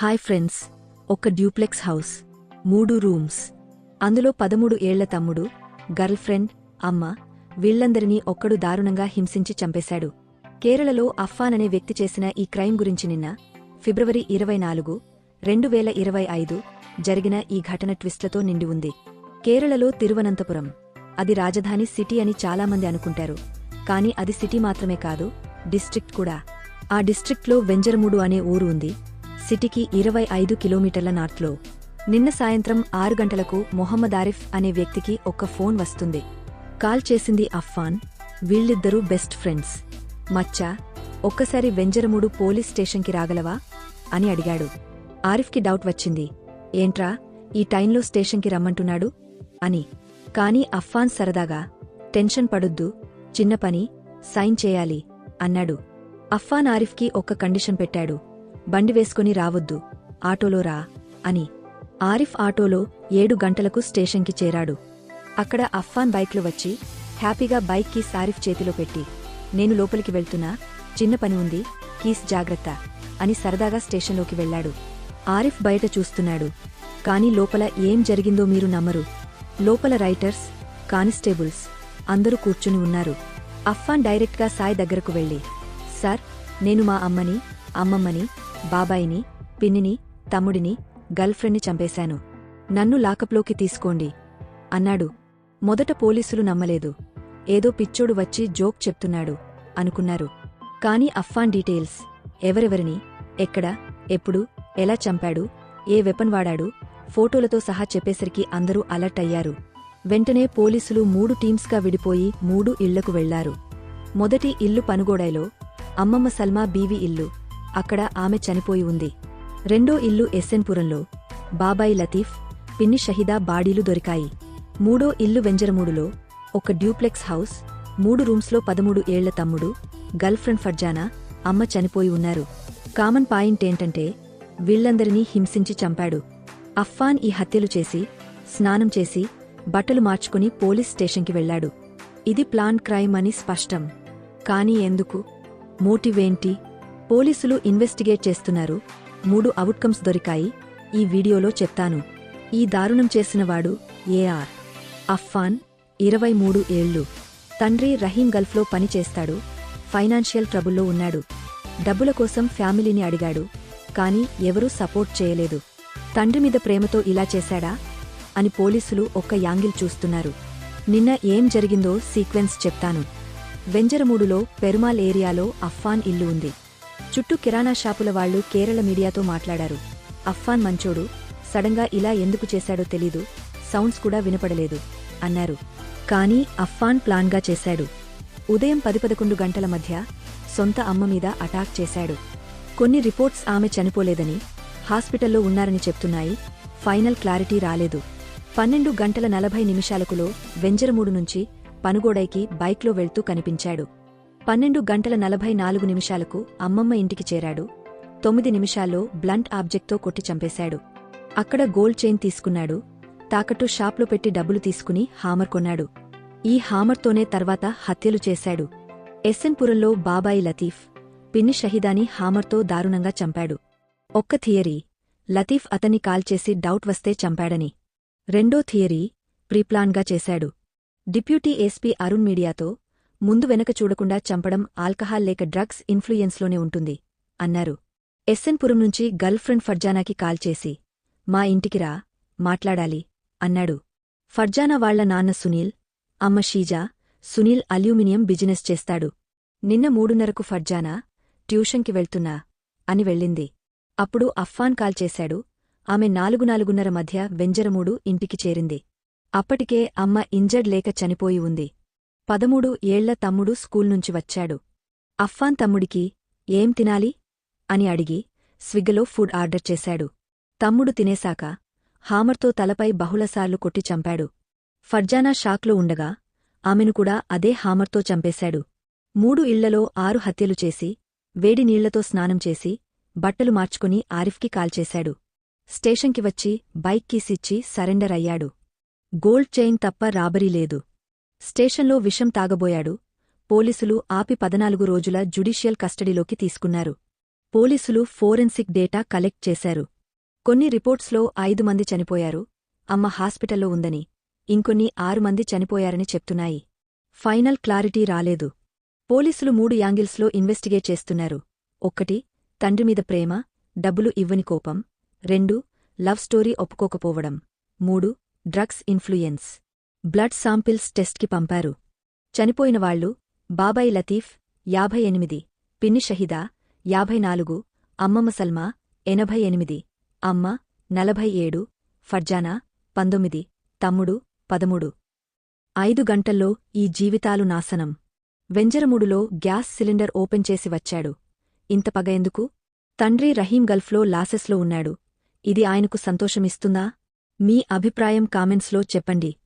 Hi friends ఒక duplex house మూడు rooms. అందులో పదమూడు ఏళ్ళ తమ్ముడు గర్ల్ ఫ్రెండ్ అమ్మ వీళ్ళందరినీ ఒక్కడు దారుణంగా హింసించి చంపేశాడు. కేరళలో అఫ్ఫాన్ అనే వ్యక్తి చేసిన ఈ క్రైమ్ గురించి నిన్న ఫిబ్రవరి ఇరవై నాలుగు రెండు వేల ఇరవై ఐదు జరిగిన ఈ ఘటన ట్విస్ట్లతో నిండి ఉంది. కేరళలో తిరువనంతపురం అది రాజధాని సిటీ అని చాలామంది అనుకుంటారు. కానీ అది సిటీ మాత్రమే కాదు డిస్ట్రిక్ట్ కూడా. ఆ డిస్ట్రిక్ట్లో వెంజరమూడు అనే ఊరు ఉంది. సిటీకి ఇరవై ఐదు కిలోమీటర్ల నార్త్లో. నిన్న సాయంత్రం ఆరు గంటలకు మొహమ్మద్ ఆరిఫ్ అనే వ్యక్తికి ఒక ఫోన్ వస్తుంది. కాల్ చేసింది అఫ్ఫాన్ వీళ్ళిద్దరూ బెస్ట్ ఫ్రెండ్స్. మచ్చా ఒక్కసారి వెంజరమూడు పోలీస్ స్టేషన్కి రాగలవా? అని అడిగాడు. ఆరిఫ్కి డౌట్ వచ్చింది. ఏంట్రా ఈ టైంలో స్టేషన్కి రమ్మంటున్నాడు? అని. కాని అఫ్ఫాన్ సరదాగా టెన్షన్ పడొద్దు చిన్న పని సైన్ చేయాలి అన్నాడు. అఫ్ఫాన్ ఆరిఫ్కి ఒక్క కండిషన్ పెట్టాడు. బండి వేసుకుని రావద్దు ఆటోలో రా అని. ఆరిఫ్ ఆటోలో ఏడు గంటలకు స్టేషన్కి చేరాడు. అక్కడ అఫ్ఫాన్ బైక్లు వచ్చి హ్యాపీగా బైక్ కీస్ ఆరిఫ్ చేతిలో పెట్టి నేను లోపలికి వెళ్తున్నా చిన్న పని ఉంది కీస్ జాగ్రత్త అని సరదాగా స్టేషన్లోకి వెళ్ళాడు ఆరిఫ్ బయట చూస్తున్నాడు కాని లోపల ఏం జరిగిందో మీరు నమ్మరు. లోపల రైటర్స్ కానిస్టేబుల్స్ అందరూ కూర్చుని ఉన్నారు. అఫ్ఫాన్ డైరెక్ట్గా సాయ్ దగ్గరకు వెళ్ళి సార్ నేను మా అమ్మని అమ్మమ్మని బాబాయిని పిన్నిని తమ్ముడిని గర్ల్ఫ్రెండ్ని చంపేశాను. నన్ను లాకప్లోకి తీసుకోండి. అన్నాడు. మొదట పోలీసులు నమ్మలేదు. ఏదో పిచ్చోడు వచ్చి జోక్ చెప్తున్నాడు అనుకున్నారు. కాని అఫ్ఫాన్ డీటెయిల్స్. ఎవరెవరిని ఎక్కడ ఎప్పుడు ఎలా చంపాడు ఏ వెపన్ వాడాడు ఫోటోలతో సహా చెప్పేసరికి అందరూ అలర్ట్ అయ్యారు. వెంటనే పోలీసులు మూడు టీమ్స్గా విడిపోయి మూడు ఇళ్ళకు వెళ్ళారు. మొదటి ఇల్లు పనుగోడైలో అమ్మమ్మ సల్మా బీవి ఇల్లు. అక్కడ ఆమె చనిపోయి ఉంది. రెండో ఇల్లు ఎస్ఎన్పురంలో బాబాయి లతీఫ్ పిన్ని షహిదా బాడీలు దొరికాయి. మూడో ఇల్లు వెంజరమూడులో. ఒక డ్యూప్లెక్స్ హౌస్ మూడు రూమ్స్లో పదమూడు ఏళ్ళ తమ్ముడు గర్ల్ఫ్రెండ్ ఫర్జానా అమ్మ చనిపోయి ఉన్నారు. కామన్ పాయింట్ ఏంటంటే వీళ్ళందరినీ హింసించి చంపాడు. అఫ్ఫాన్ ఈ హత్యలు చేసి స్నానం చేసి బట్టలు మార్చుకుని పోలీస్ స్టేషన్కి వెళ్ళాడు ఇది ప్లాన్ క్రైమ్ అని స్పష్టం. కానీ ఎందుకు? మోటివేంటి? పోలీసులు ఇన్వెస్టిగేట్ చేస్తున్నారు. మూడు అవుట్కమ్స్ దొరికాయి. ఈ వీడియోలో చెప్తాను. ఈ దారుణం చేసినవాడు ఏఆర్. అఫ్ఫాన్ ఇరవై మూడు ఏళ్ళు తండ్రి రహీం గల్ఫ్లో పనిచేస్తాడు ఫైనాన్షియల్ ట్రబుల్లో ఉన్నాడు. డబ్బుల కోసం ఫ్యామిలీని అడిగాడు. కానీ ఎవరూ సపోర్ట్ చేయలేదు. తండ్రి మీద ప్రేమతో ఇలా చేశాడా? అని పోలీసులు ఒక్క యాంగిల్ చూస్తున్నారు. నిన్న ఏం జరిగిందో సీక్వెన్స్ చెప్తాను. వెంజరమూడులో పెరుమాల్ ఏరియాలో అఫ్ఫాన్ ఇల్లు ఉంది. చుట్టూ కిరాణా షాపుల వాళ్ళు కేరళ మీడియాతో మాట్లాడారు. అఫ్ఫాన్ మంచోడు సడన్గా ఇలా ఎందుకు చేశాడో తెలీదు సౌండ్స్ కూడా వినపడలేదు అన్నారు. కానీ అఫ్ఫాన్ ప్లాన్గా చేశాడు. ఉదయం పది పదకొండు గంటల మధ్య సొంత అమ్మ మీద అటాక్ చేశాడు. కొన్ని రిపోర్ట్స్ ఆమె చనిపోలేదని హాస్పిటల్లో ఉన్నారని చెప్తున్నాయి ఫైనల్ క్లారిటీ రాలేదు. పన్నెండు గంటల నలభై నిమిషాలకులో వెంజరమూడు నుంచి పనుగోడైకి బైక్లో వెళ్తూ కనిపించాడు. పన్నెండు గంటల నలభై నాలుగు నిమిషాలకు అమ్మమ్మ ఇంటికి చేరాడు. తొమ్మిది నిమిషాల్లో బ్లంట్ ఆబ్జెక్ట్తో కొట్టి చంపేశాడు. అక్కడ గోల్డ్ చైన్ తీసుకున్నాడు. తాకట్టు షాప్లో పెట్టి డబ్బులు తీసుకుని హామర్ కొన్నాడు. ఈ హామర్తోనే తర్వాత హత్యలు చేశాడు. ఎస్ఎన్పురంలో బాబాయి లతీఫ్ పిన్ని షహీదాని హామర్తో దారుణంగా చంపాడు. ఒక్క థియరీ లతీఫ్ అతన్ని కాల్చేసి డౌట్ వస్తే చంపాడని. రెండో థియరీ ప్రీప్లాన్గా చేశాడు. డిప్యూటీ ఎస్పీ అరుణ్ మీడియాతో ముందు వెనక చూడకుండా చంపడం ఆల్కహాల్ లేక డ్రగ్స్ ఇన్ఫ్లుయెన్స్లోనే ఉంటుంది అన్నారు. ఎస్ఎన్పురం నుంచి గర్ల్ఫ్రెండ్ ఫర్జానాకి కాల్ చేసి మా ఇంటికి రా మాట్లాడాలి అన్నాడు. ఫర్జానా వాళ్ళ నాన్న సునీల్ అమ్మ షీజా సునీల్ అల్యూమినియం బిజినెస్ చేస్తాడు. నిన్న మూడున్నరకు ఫర్జానా ట్యూషన్కి వెళ్తున్నా అని వెళ్ళింది. అప్పుడు అఫ్ఫాన్ కాల్ చేశాడు. ఆమె నాలుగు నాలుగున్నర మధ్య వెంజరమూడు ఇంటికి చేరింది. అప్పటికే అమ్మ ఇంజర్డ్ లేక చనిపోయి ఉంది. పదమూడు ఏళ్ళ తమ్ముడు స్కూల్ నుంచి వచ్చాడు. అఫ్ఫాన్ తమ్ముడికి ఏం తినాలి? అని అడిగి స్విగ్గలో ఫుడ్ ఆర్డర్ చేశాడు. తమ్ముడు తినేశాక హామర్తో తలపై బహుళసార్లు కొట్టి చంపాడు. ఫర్జానా షాక్లో ఉండగా ఆమెను కూడా అదే హామర్తో చంపేశాడు. మూడు ఇళ్ళలో ఆరు హత్యలు చేసి వేడి నీళ్ళతో స్నానం చేసి బట్టలు మార్చుకుని ఆరిఫ్కి కాల్చేశాడు స్టేషన్కి వచ్చి బైక్ కీసిచ్చి సరెండర్ అయ్యాడు. గోల్డ్ చైన్ తప్ప రాబరీ లేదు. స్టేషన్లో విషం తాగబోయాడు. పోలీసులు ఆపి పదనాలుగు రోజుల జుడిషియల్ కస్టడీలోకి తీసుకున్నారు. పోలీసులు ఫోరెన్సిక్ డేటా కలెక్ట్ చేశారు. కొన్ని రిపోర్ట్స్లో ఐదు మంది చనిపోయారు. అమ్మ హాస్పిటల్లో ఉందని ఇంకొన్ని ఆరు మంది చనిపోయారని చెప్తున్నాయి. ఫైనల్ క్లారిటీ రాలేదు. పోలీసులు మూడు యాంగిల్స్లో ఇన్వెస్టిగేట్ చేస్తున్నారు. ఒక్కటి తండ్రి మీద ప్రేమ డబ్బులు ఇవ్వని కోపం. రెండు లవ్ స్టోరీ ఒప్పుకోకపోవడం. మూడు డ్రగ్స్ ఇన్ఫ్లుయెన్స్. బ్లడ్ సాంపిల్స్ టెస్ట్కి పంపారు. చనిపోయిన వాళ్ళు బాబాయ్ లతీఫ్ యాభై ఎనిమిది పిన్ని షహిదా యాభై నాలుగు అమ్మమ్మ సల్మా ఎనభై ఎనిమిది అమ్మ నలభై ఏడు ఫర్జానా పంతొమ్మిది తమ్ముడు పదమూడు. ఐదు గంటల్లో ఈ జీవితాలు నాశనం. వెంజరమూడులో గ్యాస్ సిలిండర్ ఓపెన్ చేసి వచ్చాడు. ఇంత పగ ఎందుకు? తండ్రి రహీం గల్ఫ్లో లాసెస్లో ఉన్నాడు. ఇది ఆయనకు సంతోషమిస్తుందా? మీ అభిప్రాయం కామెంట్స్లో చెప్పండి.